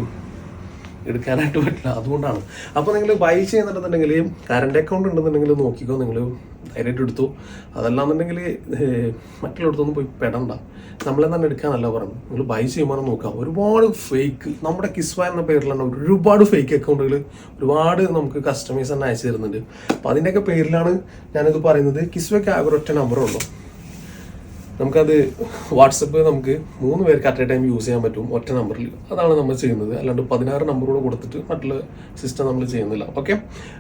എടുക്കാനായിട്ട് പറ്റില്ല. അതുകൊണ്ടാണ്. അപ്പോൾ നിങ്ങൾ ബൈ ചെയ്യുന്നുണ്ടെന്നുണ്ടെങ്കിൽ കറണ്ട് അക്കൗണ്ട് ഉണ്ടെന്നുണ്ടെങ്കിൽ നോക്കിക്കോ. നിങ്ങൾ ധൈര്യമായിട്ട് എടുത്തു. അതല്ലാന്നുണ്ടെങ്കിൽ മറ്റുള്ളിടത്തൊന്നും പോയി പെടണ്ട. നമ്മളെ തന്നെ എടുക്കാനല്ല പറഞ്ഞു നിങ്ങൾ ബൈ ചെയ്യുമ്പോൾ നോക്കാം ഒരുപാട് ഫേക്ക് നമ്മുടെ കിസ്വ എന്ന പേരിലാണ് ഒരുപാട് ഫേക്ക് അക്കൗണ്ടുകൾ ഒരുപാട് നമുക്ക് കസ്റ്റമേഴ്സ് തന്നെ അയച്ചു തരുന്നുണ്ട്. അപ്പോൾ അതിന്റെയൊക്കെ പേരിലാണ് ഞാനിത് പറയുന്നത്. കിസ്വയ്ക്ക് ആകെ ഒറ്റ നമ്പറേ ഉള്ളൂ. നമുക്കത് വാട്സപ്പ് നമുക്ക് മൂന്ന് പേർക്ക് അറ്റ് എ ടൈം യൂസ് ചെയ്യാൻ പറ്റും ഒറ്റ നമ്പറിൽ അതാണ് നമ്മൾ ചെയ്യുന്നത്. അല്ലാണ്ട് പതിനാറ് നമ്പറൂടെ കൊടുത്തിട്ട് മറ്റുള്ള സിസ്റ്റം നമ്മൾ ചെയ്യുന്നില്ല. ഓക്കെ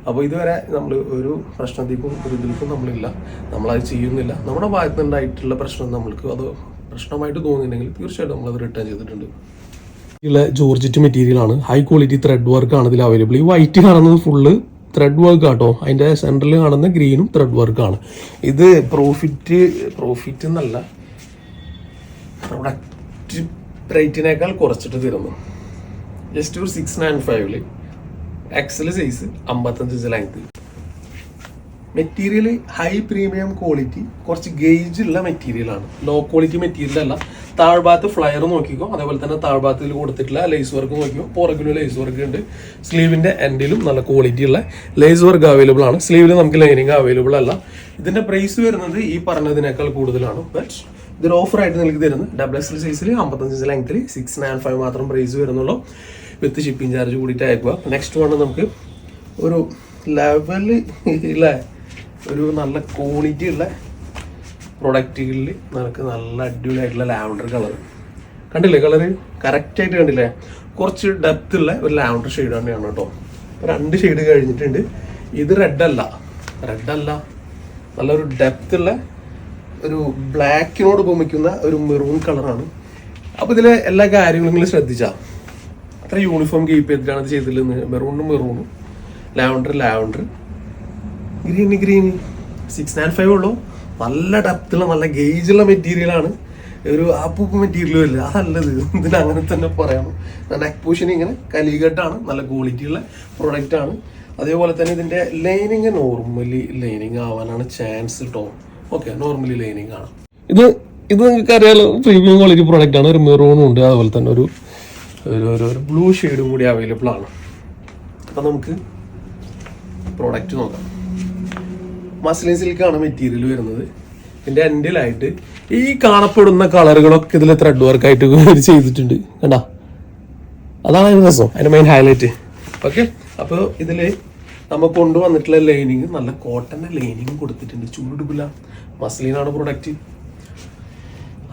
അപ്പോൾ ഇതുവരെ നമ്മൾ ഒരു പ്രശ്നത്തിക്കും ഒരു ഇതിലേക്കും നമ്മളില്ല. നമ്മളത് ചെയ്യുന്നില്ല. നമ്മുടെ ഭാഗത്ത് പ്രശ്നം നമ്മൾക്ക് അത് പ്രശ്നമായിട്ട് തോന്നിയിട്ടുണ്ടെങ്കിൽ തീർച്ചയായിട്ടും നമ്മളത് റിട്ടേൺ ചെയ്തിട്ടുണ്ട്. ഉള്ള ജോർജറ്റ് മെറ്റീരിയൽ ആണ്. ഹൈ ക്വാളിറ്റി ത്രെഡ് വർക്ക് ആണ് ഇതിൽ അവൈലബിൾ ഈ വൈറ്റ് കാണുന്നത് ഫുള്ള് ത്രെഡ് വർക്ക് ആട്ടോ. അതിന്റെ സെന്ററിൽ കാണുന്ന ഗ്രീനും ത്രെഡ് വർക്കാണ് ഇത് പ്രോഫിറ്റ് പ്രോഫിറ്റ് എന്നല്ല. പ്രൊഡക്റ്റ് റേറ്റിനേക്കാൾ കുറച്ചിട്ട് തരുന്നു ജസ്റ്റ് ഒരു സിക്സ് നയൻ ഫൈവിൽ എക്സൽ സൈസ് അമ്പത്തഞ്ച് length material high premium quality കുറച്ച് ഗേജ് ഉള്ള മെറ്റീരിയലാണ് ലോ ക്വാളിറ്റി മെറ്റീരിയൽ അല്ല. താഴ്ഭാഗത്ത് ഫ്ലയർ നോക്കിക്കോ. അതേപോലെ തന്നെ താഴ്ഭാഗത്തിൽ കൊടുത്തിട്ടുള്ള ലേസ് വർക്ക് നോക്കിക്കോ. പുറകിലും ലേസ് വർക്ക് ഉണ്ട്. സ്ലീവിന്റെ എൻഡിലും നല്ല ക്വാളിറ്റി ഉള്ള ലേസ് വർക്ക് അവൈലബിൾ ആണ്. സ്ലീവിൽ നമുക്ക് ലൈനിങ് അവൈലബിൾ അല്ല. ഇതിന്റെ പ്രൈസ് വരുന്നത് ഈ പറഞ്ഞതിനേക്കാൾ കൂടുതലാണ്. ബട്ട് ഇതൊരു ഓഫർ ആയിട്ട് നിങ്ങൾക്ക് തരുന്നത് ഡബിൾ എക്സ് എൽ സൈസിൽ അമ്പത്തഞ്ച് ലെങ്ത്തിൽ സിക്സ് നയൻ ഫൈവ് മാത്രം പ്രൈസ് വരുന്നുള്ളൂ. വിത്ത് ഷിപ്പിംഗ് ചാർജ് കൂടിയിട്ട് അയക്കുക. നെക്സ്റ്റ് വണ് നമുക്ക് ഒരു ലെവൽ ഇല്ലേ? ഒരു നല്ല ക്വാളിറ്റി ഉള്ള പ്രൊഡക്റ്റുകളിൽ നമുക്ക് നല്ല അടിപൊളിയായിട്ടുള്ള ലാവണ്ടർ കളർ കണ്ടില്ലേ കളറ് കറക്റ്റായിട്ട് കണ്ടില്ലേ? കുറച്ച് ഡെപ്ത് ഉള്ള ഒരു ലാവണ്ടർ ഷെയ്ഡ് തന്നെയാണ് കേട്ടോ. രണ്ട് ഷെയ്ഡ് കഴിഞ്ഞിട്ടുണ്ട്. ഇത് റെഡ് അല്ല. റെഡ് അല്ല. നല്ലൊരു ഡെപ്ത് ഉള്ള ഒരു ബ്ലാക്കിനോട് ഉപമിക്കുന്ന ഒരു മെറൂൺ കളറാണ് അപ്പോൾ ഇതിലെ എല്ലാ കാര്യങ്ങളും നിങ്ങൾ ശ്രദ്ധിച്ചാൽ അത്ര യൂണിഫോം കീപ്പ് ചെയ്തിട്ടാണ് ഇത് ചെയ്തിട്ടുള്ളത്. മെറൂണും മെറൂണും ലാവണ്ടർ ലാവണ്ടർ ഗ്രീന് ഗ്രീന് സിക്സ് നയൻ ഫൈവ് ഉള്ളൂ. നല്ല ഡെപ്തുള്ള നല്ല ഗേജുള്ള മെറ്റീരിയലാണ് ഒരു ആപ്പൂപ്പ് മെറ്റീരിയലും ഇല്ല. അതല്ലത്. ഇതിന് അങ്ങനെ തന്നെ പറയണം നെക്ക് പോഷൻ ഇങ്ങനെ കലികെട്ടാണ്. നല്ല ക്വാളിറ്റി ഉള്ള പ്രോഡക്റ്റ് ആണ്. അതേപോലെ തന്നെ ഇതിന്റെ ലൈനിങ് നോർമലി ലൈനിങ് ആവാനാണ് ചാൻസ് കേട്ടോ ഓക്കെ നോർമലി ലൈനിങ് ആണ്. ഇത് ഇത് നിങ്ങൾക്ക് അറിയാലോ പ്രീമിയം ക്വാളിറ്റി പ്രോഡക്റ്റ് ആണ്. ഒരു മെറൂണും ഉണ്ട്. അതുപോലെ തന്നെ ഒരു ഒരു ഒരു ബ്ലൂ ഷെയ്ഡും കൂടി അവൈലബിൾ ആണ്. അപ്പം നമുക്ക് പ്രോഡക്റ്റ് നോക്കാം. മസ്ലിൻ സിൽക്കാണ് മെറ്റീരിയൽ വരുന്നത്. ഇതിന്റെ എൻഡിലായിട്ട് ഈ കാണപ്പെടുന്ന കളറുകളൊക്കെ ഇതിൽ ത്രെഡ് വർക്ക് ആയിട്ട് ചെയ്തിട്ടുണ്ട്. കണ്ടാ? അതാണ് അതിന്റെ രസം. അതിന്റെ മെയിൻ ഹൈലൈറ്റ് ഓക്കെ അപ്പോൾ ഇതിൽ നമ്മൾ കൊണ്ടുവന്നിട്ടുള്ള ലൈനിങ് നല്ല കോട്ടന്റെ ലൈനിങ് കൊടുത്തിട്ടുണ്ട്. ചൂടുപില്ല മസ്ലിനാണ് പ്രൊഡക്റ്റ്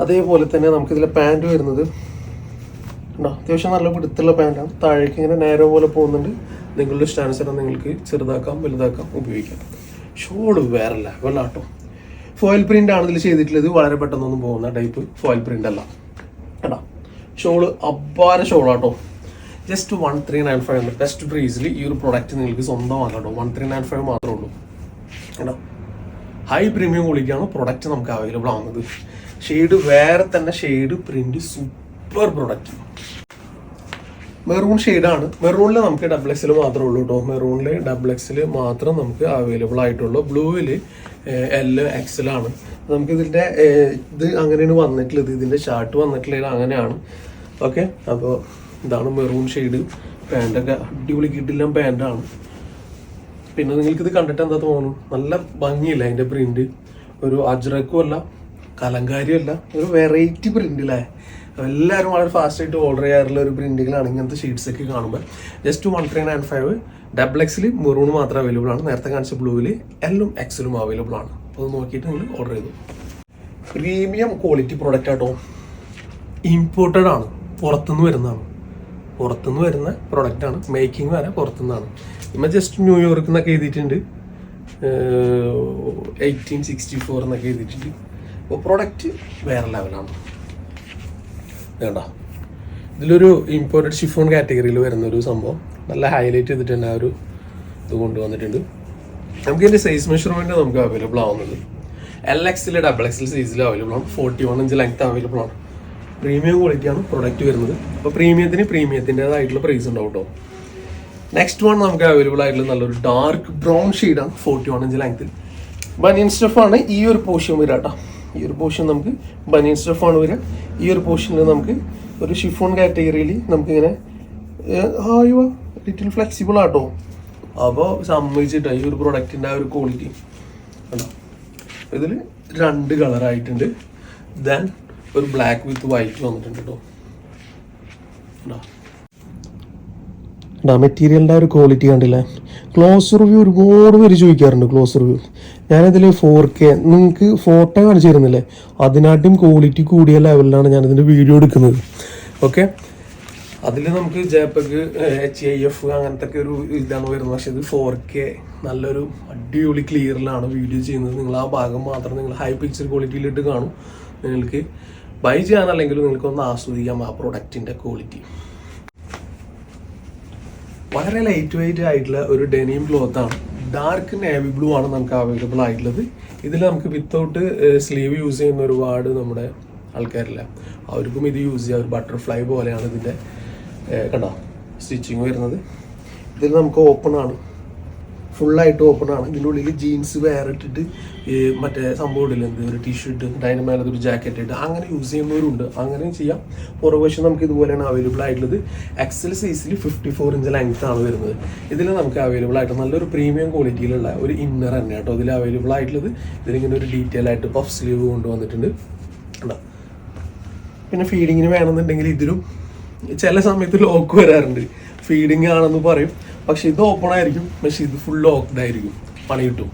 അതേപോലെ തന്നെ നമുക്ക് ഇതിലെ പാന്റ് വരുന്നത്. ഉണ്ടോ അത്യാവശ്യം നല്ല പിടുത്തുള്ള പാന്റാണ് താഴേക്ക് ഇങ്ങനെ നേരം പോലെ പോകുന്നുണ്ട്. നിങ്ങളുടെ ഇഷ്ടാനുസരണം നിങ്ങൾക്ക് ചെറുതാക്കാം വലുതാക്കാം ഉപയോഗിക്കാം. ഷോൾ വേറെ ലെവലാട്ടോ ഫോയിൽ പ്രിന്റ് ആണ് ഇതിൽ ചെയ്തിട്ടുള്ളത്. വളരെ പെട്ടെന്നൊന്നും പോകുന്ന ടൈപ്പ് ഫോയിൽ പ്രിന്റ് അല്ല. കേട്ടോ. ഷോൾ അപ്പാര ഷോളാട്ടോ just one three nine five ആണ്. ബെസ്റ്റ് പ്രൈസിൽ ഈ ഒരു പ്രൊഡക്റ്റ് നിങ്ങൾക്ക് സ്വന്തമാക്കാം കേട്ടോ. വൺ ത്രീ നയൻ ഫൈവ് മാത്രമേ ഉള്ളൂ. കേട്ടോ. ഹൈ പ്രീമിയം ക്വാളിറ്റിയാണ് പ്രൊഡക്റ്റ് നമുക്ക് അവൈലബിൾ ആവുന്നത്. ഷെയ്ഡ് വേറെ തന്നെ shade print super product maroon ഷെയ്ഡാണ് മെറൂണിൽ നമുക്ക് ഡബിൾ എക്സിൽ മാത്രമേ ഉള്ളൂ കേട്ടോ മെറൂണിൽ ഡബിൾ എക്സിൽ മാത്രം നമുക്ക് അവൈലബിൾ ആയിട്ടുള്ളൂ. ബ്ലൂവിൽ എൽ എക്സലാണ് നമുക്ക് ഇതിന്റെ ഇത് അങ്ങനെയാണ് വന്നിട്ടുള്ളത്. ഇതിന്റെ ഷാർട്ട് വന്നിട്ടുള്ളത് അങ്ങനെയാണ്. ഓക്കെ അപ്പോൾ ഇതാണ് മെറൂൺ ഷെയ്ഡ് പാന്റൊക്കെ അടിപൊളി കിട്ടില്ല പാന്റാണ് പിന്നെ നിങ്ങൾക്ക് ഇത് കണ്ടിട്ട് എന്താ തോന്നുന്നു? നല്ല ഭംഗിയില്ല അതിന്റെ പ്രിന്റ് ഒരു അജ്രക്കും അല്ല ഒരു വെറൈറ്റി പ്രിന്റ് അല്ലേ എല്ലാവരും വളരെ ഫാസ്റ്റ് ആയിട്ട് ഓർഡർ ചെയ്യാറുള്ള ഒരു പ്രിന്റുകളാണ് ഇങ്ങനത്തെ ഷീറ്റ്സ് ഒക്കെ കാണുമ്പോൾ just one three nine five double എക്സിൽ മെറൂൺ മാത്രം അവൈലബിൾ ആണ്. നേരത്തെ കാണിച്ച ബ്ലൂവിൽ എല്ലും എക്സിലും അവൈലബിൾ ആണ്. അപ്പോൾ അത് നോക്കിയിട്ട് നിങ്ങൾ ഓർഡർ ചെയ്തു. പ്രീമിയം ക്വാളിറ്റി പ്രോഡക്റ്റ് ആട്ടോ. ഇമ്പോർട്ടഡ് ആണ്. പുറത്തുനിന്ന് വരുന്നതാണ്. പുറത്തുനിന്ന് വരുന്ന പ്രൊഡക്റ്റ് ആണ്. മേക്കിംഗ് വരെ പുറത്തുനിന്നാണ്. ഇമ്മ ജസ്റ്റ് ന്യൂയോർക്ക് എന്നൊക്കെ എഴുതിയിട്ടുണ്ട്. എയ്റ്റീൻ സിക്സ്റ്റി ഫോർ എന്നൊക്കെ എഴുതിയിട്ടുണ്ട്. അപ്പോൾ പ്രൊഡക്റ്റ് വേറെ ലെവലാണ് വേണ്ട. ഇതിലൊരു ഇമ്പോർട്ടഡ് ഷിഫോൺ കാറ്റഗറിയിൽ വരുന്ന ഒരു സംഭവം. നല്ല ഹൈലൈറ്റ് ചെയ്തിട്ട് തന്നെ ആ ഒരു ഇത് കൊണ്ടുവന്നിട്ടുണ്ട്. നമുക്ക് ഇതിന്റെ സൈസ് മെഷർമെന്റ് നമുക്ക് അവൈലബിൾ ആവുന്നത് എൽ എക്സിൽ ഡബിൾ എക്സിൽ സൈസിൽ അവൈലബിൾ ആണ്. Forty one inch length available ആണ് പ്രീമിയം ക്വാളിറ്റിയാണ് പ്രൊഡക്റ്റ് വരുന്നത്. അപ്പോൾ പ്രീമിയത്തിന് പ്രീമിയത്തിന്റെതായിട്ടുള്ള പ്രൈസ് ഉണ്ടാവും കേട്ടോ നെക്സ്റ്റ് വൺ നമുക്ക് അവൈലബിൾ ആയിട്ടുള്ള നല്ലൊരു ഡാർക്ക് ബ്രൗൺ ഷെയ്ഡാണ് ഫോർട്ടി വൺ ഇഞ്ച് ലെങ്ത്തിൽ ബനിയൻ സ്റ്റഫാണ് ഈ ഒരു പോർഷൻ വരാട്ടോ ഈ ഒരു പോർഷൻ നമുക്ക് ബനിയൻ സ്റ്റഫാണ് വരിക. ഈ ഒരു പോർഷനിൽ നമുക്ക് ഒരു ഷിഫോൺ കാറ്റഗറിയിൽ നമുക്കിങ്ങനെ ആയോ ലിറ്റിൽ ഫ്ലെക്സിബിൾ ആട്ടോ. അപ്പോൾ സമ്മതിച്ചിട്ടാണ് ഈ ഒരു പ്രൊഡക്റ്റിന്റെ ആ ഒരു ക്വാളിറ്റി കണ്ടോ? ഇതിൽ രണ്ട് കളറായിട്ടുണ്ട് ദെൻ ഒരു ബ്ലാക്ക് വിത്ത് വൈറ്റ് വന്നിട്ടുണ്ട് കേട്ടോ മെറ്റീരിയലിന്റെ ആ ഒരു ക്വാളിറ്റി കണ്ടില്ലേ? ക്ലോസ് റിവ്യൂ ഒരുപാട് പേര് ചോദിക്കാറുണ്ട് ക്ലോസ് റിവ്യൂ ഞാനിതിൽ ഫോർ കെ നിങ്ങൾക്ക് ഫോട്ടോ കാണിച്ചു തരുന്നില്ലേ? അതിനാട്ടും ക്വാളിറ്റി കൂടിയ ലെവലിലാണ് ഞാനിതിന്റെ വീഡിയോ എടുക്കുന്നത്. ഓക്കെ അതിൽ നമുക്ക് ജയപ്പക്ക് എച്ച് ഐ എഫ് അങ്ങനത്തെ ഒക്കെ ഒരു ഇതാണ് വരുന്നത്. പക്ഷേ ഇത് ഫോർ കെ നല്ലൊരു അടിപൊളി ക്ലിയറിലാണ് വീഡിയോ ചെയ്യുന്നത്. നിങ്ങൾ ആ ഭാഗം മാത്രം നിങ്ങൾ ഹൈ പിക്ചർ ക്വാളിറ്റിയിലിട്ട് കാണും. നിങ്ങൾക്ക് ബൈ ചെയ്യാനല്ലെങ്കിലും നിങ്ങൾക്ക് ഒന്ന് ആസ്വദിക്കാം ആ പ്രൊഡക്റ്റിന്റെ ക്വാളിറ്റി വളരെ ലൈറ്റ് വെയിറ്റ് ആയിട്ടുള്ള ഒരു ഡെനിം ക്ലോത്താണ് ഡാർക്ക് നേവി ബ്ലൂ ആണ് നമുക്ക് അവൈലബിൾ ആയിട്ടുള്ളത്. ഇതിൽ നമുക്ക് വിത്തൗട്ട് സ്ലീവ് യൂസ് ചെയ്യുന്ന ഒരുപാട് നമ്മുടെ ആൾക്കാരില്ല. അവർക്കും ഇത് യൂസ് ചെയ്യാം. ഒരു ബട്ടർഫ്ലൈ പോലെയാണ് ഇതിന്റെ കണ്ടോ? സ്റ്റിച്ചിങ് വരുന്നത്. ഇതിൽ നമുക്ക് ഓപ്പൺ ആണ്. ഫുള്ളായിട്ട് ഓപ്പൺ ആണ്. ഇതിന്റെ ഉള്ളിൽ ജീൻസ് വേറിട്ടിട്ട് മറ്റേ സംഭവം ഇടില്ല എന്ത് ഒരു ടീഷർട്ട് ഡൈനമാലത്ത് ഒരു ജാക്കറ്റ് ഇട്ട് അങ്ങനെ യൂസ് ചെയ്യുന്നവരുണ്ട്. അങ്ങനെയും ചെയ്യാം. പുറകുവശം നമുക്ക് ഇതുപോലെയാണ് അവൈലബിൾ ആയിട്ടുള്ളത്. എക്സൽ സൈസിൽ ഫിഫ്റ്റി ഫോർ ഇഞ്ച് ലെങ്ത് ആണ് വരുന്നത്. ഇതിൽ നമുക്ക് അവൈലബിൾ ആയിട്ട് നല്ലൊരു പ്രീമിയം ക്വാളിറ്റിയിലുള്ള ഒരു ഇന്നർ തന്നെ കേട്ടോ ഇതിൽ അവൈലബിൾ ആയിട്ടുള്ളത്. ഇതിലിങ്ങനെ ഒരു ഡീറ്റെയിൽ ആയിട്ട് പഫ് സ്ലീവ് കൊണ്ടുവന്നിട്ടുണ്ട്. കണ്ടോ? പിന്നെ ഫീഡിങ്ങിന് വേണമെന്നുണ്ടെങ്കിൽ ഇതിലും ചില സമയത്ത് ലോക്ക് വരാറുണ്ട്. ഫീഡിങ് ആണെന്ന് പറയും. പക്ഷെ ഇത് ഓപ്പൺ ആയിരിക്കും. പക്ഷെ ഇത് ഫുൾ ലോക്ക്ഡ് ആയിരിക്കും. പണി കിട്ടും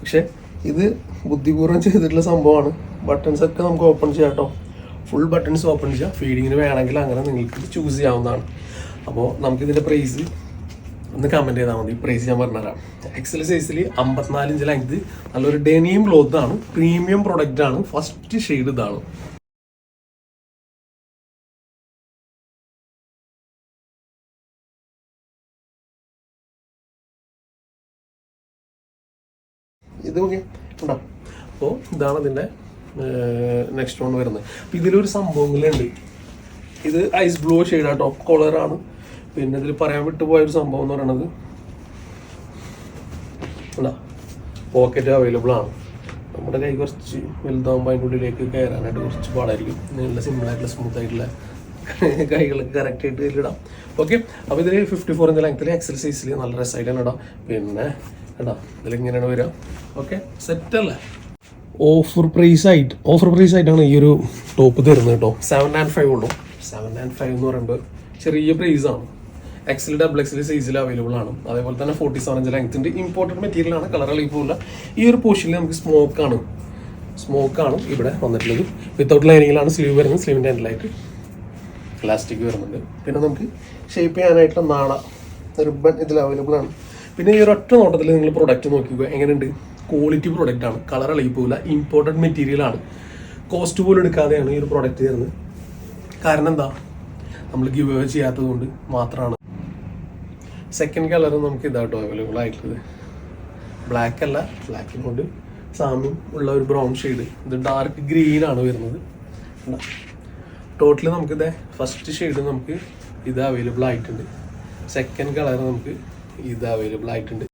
പക്ഷെ ഇത് ബുദ്ധിപൂർവം ചെയ്തിട്ടുള്ള സംഭവമാണ്. ബട്ടൺസ് ഒക്കെ നമുക്ക് ഓപ്പൺ ചെയ്യാം കേട്ടോ. ഫുൾ ബട്ടൺസ് ഓപ്പൺ ചെയ്യാം. ഫീഡിങ്ങിന് വേണമെങ്കിൽ അങ്ങനെ നിങ്ങൾക്ക് ചൂസ് ചെയ്യാവുന്നതാണ്. അപ്പോൾ നമുക്കിതിന്റെ പ്രൈസ് ഒന്ന് കമന്റ് ചെയ്താൽ മതി. പ്രൈസ് ഞാൻ പറഞ്ഞുതരാം. എക്സൽ സൈസിൽ അമ്പത്തിനാല് ഇഞ്ച് ലെങ്ത് നല്ലൊരു ഡെനിയും ക്ലോത്ത് ആണ്. പ്രീമിയം പ്രൊഡക്റ്റ് ആണ്. ഫസ്റ്റ് ഷെയ്ഡ് ഇതാണ്. ഇത് നോക്കി ഉണ്ടോ? അപ്പോൾ ഇതാണ് ഇതിന്റെ നെക്സ്റ്റ് വൺ വരുന്നത്. അപ്പോൾ ഇതിലൊരു സംഭവങ്ങളുണ്ട് ഇത് ഐസ് ബ്ലൂ ഷെയ്ഡ് ടോപ്പ് കോളറാണ് പിന്നെ ഇതിൽ പറയാൻ വിട്ടുപോയ ഒരു സംഭവം എന്ന് പറയുന്നത് ഉണ്ടോ? പോക്കറ്റ് അവൈലബിൾ ആണ്. നമ്മുടെ കൈ കുറച്ച് വലുതാകുമ്പോൾ അതിന്റെ ഉള്ളിലേക്ക് കയറാനായിട്ട് കുറച്ച് പാടായിരിക്കും. നല്ല സിമ്പിളായിട്ടുള്ള സ്മൂത്ത് ആയിട്ടുള്ള കൈകളൊക്കെ കറക്റ്റ് ആയിട്ട് ഇതിലിടാം. ഓക്കെ അപ്പോൾ ഇതിൽ ഫിഫ്റ്റി ഫോർ ഇഞ്ച് ലെങ്ത്തിൽ എക്സൽ സൈസിൽ നല്ല രസമായിട്ടാണ് ഇടാം. പിന്നെ കേട്ടോ. ഇതിലിങ്ങനെയാണ് വരിക? ഓക്കെ സെറ്റ് അല്ലേ? ഓഫർ പ്രൈസ് ആയിട്ട് ഓഫർ പ്രൈസ് ആയിട്ടാണ് ഈ ഒരു ടോപ്പ് തരുന്നത് കേട്ടോ. സെവൻ ആൻഡ് ഫൈവ് ഉള്ളൂ. സെവൻ ആൻഡ് ഫൈവ് എന്ന് പറയുമ്പോൾ ചെറിയ പ്രൈസ് ആണ്. എക്സൽ ഡബിൾ എക്സിൽ സൈസിൽ അവൈലബിൾ ആണ്. അതേപോലെ തന്നെ ഫോർട്ടി സെവൻ ഇഞ്ച് ലെങ്ത്തിന്റെ ഇമ്പോർട്ടന്റ് മെറ്റീരിയൽ ആണ്. കളർ പോകില്ല ഈ ഒരു പോർഷനിൽ നമുക്ക് സ്മോക്ക് ആണ്. സ്മോക്ക് ആണ് ഇവിടെ വന്നിട്ടുള്ളത്. വിത്തൗട്ട് ലൈനിങ്ങിലാണ് സ്ലീവ് വരുന്നത്. സ്ലീവിന്റെ എൻഡിലായിട്ട് ഇലാസ്റ്റിക് വരുന്നുണ്ട്. പിന്നെ നമുക്ക് ഷേപ്പ് ചെയ്യാനായിട്ടുള്ള നാള റിബൺ ഇതിൽ അവൈലബിൾ ആണ്. പിന്നെ ഈ ഒരു ഒറ്റ നോട്ടത്തിൽ നിങ്ങൾ പ്രൊഡക്റ്റ് നോക്കുക എങ്ങനെയുണ്ട്? ക്വാളിറ്റി പ്രൊഡക്റ്റ് ആണ്. കളർ ഇളകി പോകില്ല ഇമ്പോർട്ടന്റ് മെറ്റീരിയൽ ആണ്. കോസ്റ്റ് പോലും എടുക്കാതെയാണ് ഈ ഒരു പ്രൊഡക്റ്റ് തരുന്നത് കാരണം എന്താ? നമ്മൾ ഗിവ് അവ ചെയ്യാത്തത് കൊണ്ട് മാത്രമാണ്. സെക്കൻഡ് കളർ നമുക്ക് ഇതാട്ടോ അവൈലബിൾ ആയിട്ടുള്ളത്. ബ്ലാക്ക് അല്ല ബ്ലാക്കിനോട് സാമ്യം ഉള്ള ഒരു ബ്രൗൺ ഷെയ്ഡ് ഇത് ഡാർക്ക് ഗ്രീൻ ആണ് വരുന്നത്. ടോട്ടലി നമുക്കിത് ഫസ്റ്റ് ഷെയ്ഡ് നമുക്ക് ഇത് അവൈലബിൾ ആയിട്ടുണ്ട്. സെക്കൻഡ് കളർ നമുക്ക് ഇത് അവൈലബിൾ ആയിട്ടുണ്ട്.